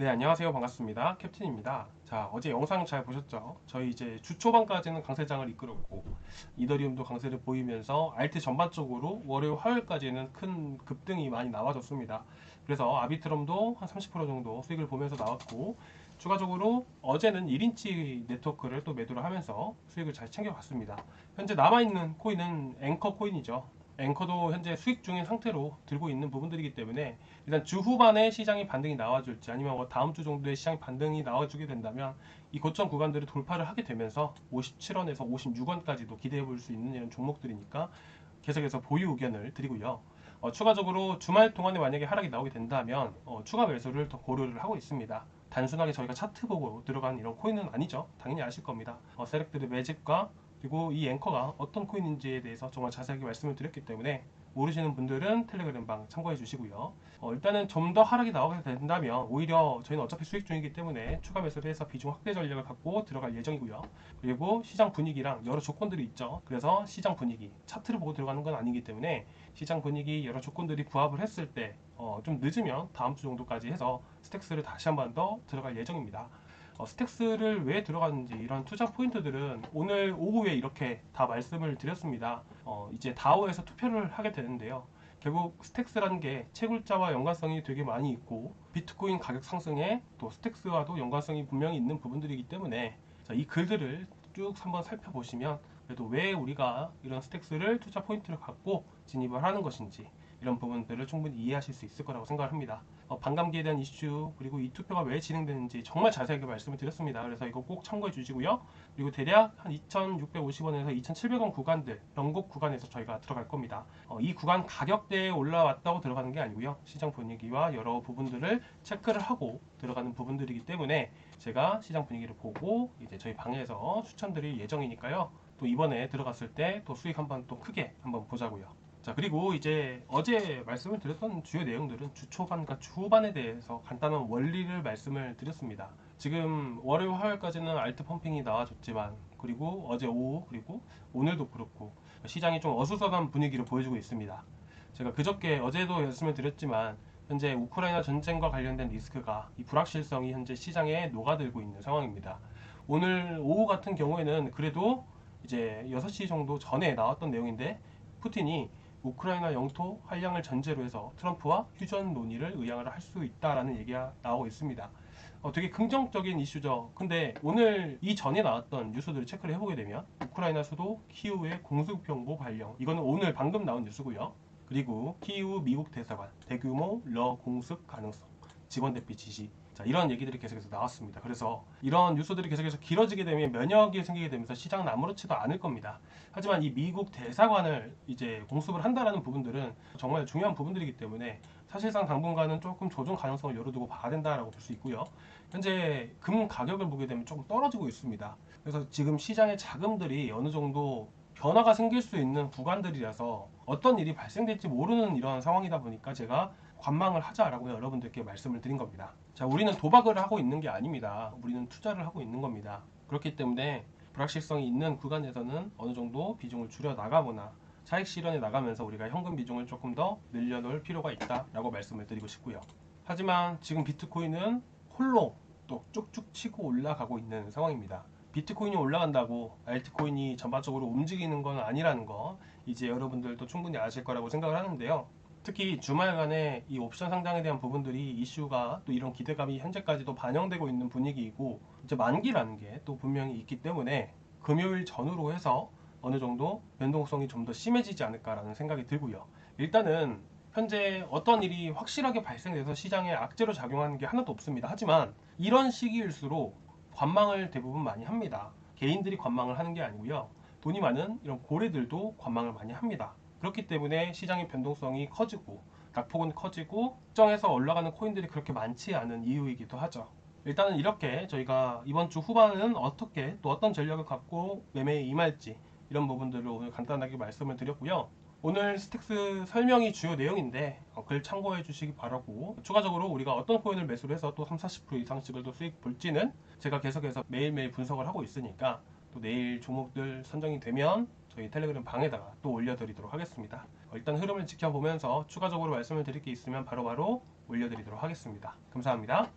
네, 안녕하세요. 반갑습니다. 캡틴입니다. 자, 어제 영상 잘 보셨죠? 저희 이제 주 초반까지는 강세장을 이끌었고, 이더리움도 강세를 보이면서 알트 전반적으로 월요일, 화요일까지는 큰 급등이 많이 나와줬습니다. 그래서 아비트럼도 한 30% 정도 수익을 보면서 나왔고, 추가적으로 어제는 1인치 네트워크를 또 매도를 하면서 수익을 잘 챙겨갔습니다. 현재 남아있는 코인은 앵커 코인이죠. 앵커도 현재 수익 중인 상태로 들고 있는 부분들이기 때문에 일단 주 후반에 시장이 반등이 나와줄지 아니면 뭐 다음 주 정도에 시장이 반등이 나와주게 된다면 이 고점 구간들을 돌파를 하게 되면서 57원에서 56원까지도 기대해 볼 수 있는 이런 종목들이니까 계속해서 보유 의견을 드리고요. 어, 추가적으로 주말 동안에 만약에 하락이 나오게 된다면 어, 추가 매수를 더 고려를 하고 있습니다. 단순하게 저희가 차트 보고 들어간 이런 코인은 아니죠. 당연히 아실 겁니다. 어, 세력들의 매집과 그리고 이 앵커가 어떤 코인인지에 대해서 정말 자세하게 말씀을 드렸기 때문에 모르시는 분들은 텔레그램방 참고해 주시고요. 어, 일단은 좀 더 하락이 나오게 된다면 오히려 저희는 어차피 수익 중이기 때문에 추가 매수를 해서 비중 확대 전략을 갖고 들어갈 예정이고요. 그리고 시장 분위기랑 여러 조건들이 있죠. 그래서 시장 분위기 차트를 보고 들어가는 건 아니기 때문에 시장 분위기 여러 조건들이 부합을 했을 때 어, 좀 늦으면 다음 주 정도까지 해서 스택스를 다시 한 번 더 들어갈 예정입니다. 어, 스택스를 왜 들어가는지 이런 투자 포인트들은 오늘 오후에 이렇게 다 말씀을 드렸습니다. 어, 이제 다오에서 투표를 하게 되는데요. 결국 스택스라는 게 채굴자와 연관성이 되게 많이 있고 비트코인 가격 상승에 또 스택스와도 연관성이 분명히 있는 부분들이기 때문에 자, 이 글들을 쭉 한번 살펴보시면 그래도 왜 우리가 이런 스택스를 투자 포인트를 갖고 진입을 하는 것인지 이런 부분들을 충분히 이해하실 수 있을 거라고 생각을 합니다. 어, 반감기에 대한 이슈 그리고 이 투표가 왜 진행되는지 정말 자세하게 말씀을 드렸습니다. 그래서 이거 꼭 참고해 주시고요. 그리고 대략 한 2,650원에서 2,700원 구간들 영국 구간에서 저희가 들어갈 겁니다. 어, 이 구간 가격대에 올라왔다고 들어가는 게 아니고요. 시장 분위기와 여러 부분들을 체크를 하고 들어가는 부분들이기 때문에 제가 시장 분위기를 보고 이제 저희 방에서 추천드릴 예정이니까요. 또 이번에 들어갔을 때 또 수익 한번 또 크게 한번 보자고요. 자 그리고 이제 어제 말씀을 드렸던 주요 내용들은 주 초반과 주 후반에 대해서 간단한 원리를 말씀을 드렸습니다. 지금 월요일 화요일까지는 알트 펌핑이 나와줬지만 그리고 어제 오후 그리고 오늘도 그렇고 시장이 좀 어수선한 분위기를 보여주고 있습니다. 제가 그저께 어제도 말씀을 드렸지만 현재 우크라이나 전쟁과 관련된 리스크가 이 불확실성이 현재 시장에 녹아들고 있는 상황입니다. 오늘 오후 같은 경우에는 그래도 이제 6시 정도 전에 나왔던 내용인데 푸틴이 우크라이나 영토 활량을 전제로 해서 트럼프와 휴전 논의를 의향을 할 수 있다라는 얘기가 나오고 있습니다. 어, 되게 긍정적인 이슈죠. 근데 오늘 이 전에 나왔던 뉴스들을 체크를 해보게 되면 우크라이나 수도 키우의 공습경보 발령 이거는 오늘 방금 나온 뉴스고요. 그리고 키우 미국 대사관 대규모 러 공습 가능성 직원 대피 지시 자, 이런 얘기들이 계속해서 나왔습니다. 그래서 이런 뉴스들이 계속해서 길어지게 되면 면역이 생기게 되면서 시장은 아무렇지도 않을 겁니다. 하지만 이 미국 대사관을 이제 공습을 한다라는 부분들은 정말 중요한 부분들이기 때문에 사실상 당분간은 조금 조정 가능성을 열어두고 봐야 된다라고 볼 수 있고요. 현재 금 가격을 보게 되면 조금 떨어지고 있습니다. 그래서 지금 시장의 자금들이 어느 정도 변화가 생길 수 있는 구간들이라서 어떤 일이 발생될지 모르는 이런 상황이다 보니까 제가 관망을 하자라고 여러분들께 말씀을 드린 겁니다. 자, 우리는 도박을 하고 있는 게 아닙니다. 우리는 투자를 하고 있는 겁니다. 그렇기 때문에 불확실성이 있는 구간에서는 어느 정도 비중을 줄여 나가거나 차익 실현에 나가면서 우리가 현금 비중을 조금 더 늘려놓을 필요가 있다라고 말씀을 드리고 싶고요. 하지만 지금 비트코인은 홀로 또 쭉쭉 치고 올라가고 있는 상황입니다. 비트코인이 올라간다고 알트코인이 전반적으로 움직이는 건 아니라는 거 이제 여러분들도 충분히 아실 거라고 생각을 하는데요. 특히 주말간에 이 옵션 상장에 대한 부분들이 이슈가 또 이런 기대감이 현재까지도 반영되고 있는 분위기이고 이제 만기라는 게 또 분명히 있기 때문에 금요일 전후로 해서 어느 정도 변동성이 좀 더 심해지지 않을까라는 생각이 들고요. 일단은 현재 어떤 일이 확실하게 발생돼서 시장에 악재로 작용하는 게 하나도 없습니다. 하지만 이런 시기일수록 관망을 대부분 많이 합니다. 개인들이 관망을 하는 게 아니고요. 돈이 많은 이런 고래들도 관망을 많이 합니다. 그렇기 때문에 시장의 변동성이 커지고 낙폭은 커지고 특정해서 올라가는 코인들이 그렇게 많지 않은 이유이기도 하죠. 일단은 이렇게 저희가 이번 주 후반은 어떻게 또 어떤 전략을 갖고 매매에 임할지 이런 부분들을 오늘 간단하게 말씀을 드렸고요. 오늘 스택스 설명이 주요 내용인데 어, 글 참고해 주시기 바라고 추가적으로 우리가 어떤 코인을 매수를 해서 또 3, 40% 이상씩을 또 수익 볼지는 제가 계속해서 매일매일 분석을 하고 있으니까 또 내일 종목들 선정이 되면 저희 텔레그램 방에다가 또 올려드리도록 하겠습니다. 어, 일단 흐름을 지켜보면서 추가적으로 말씀을 드릴 게 있으면 바로바로 올려드리도록 하겠습니다. 감사합니다.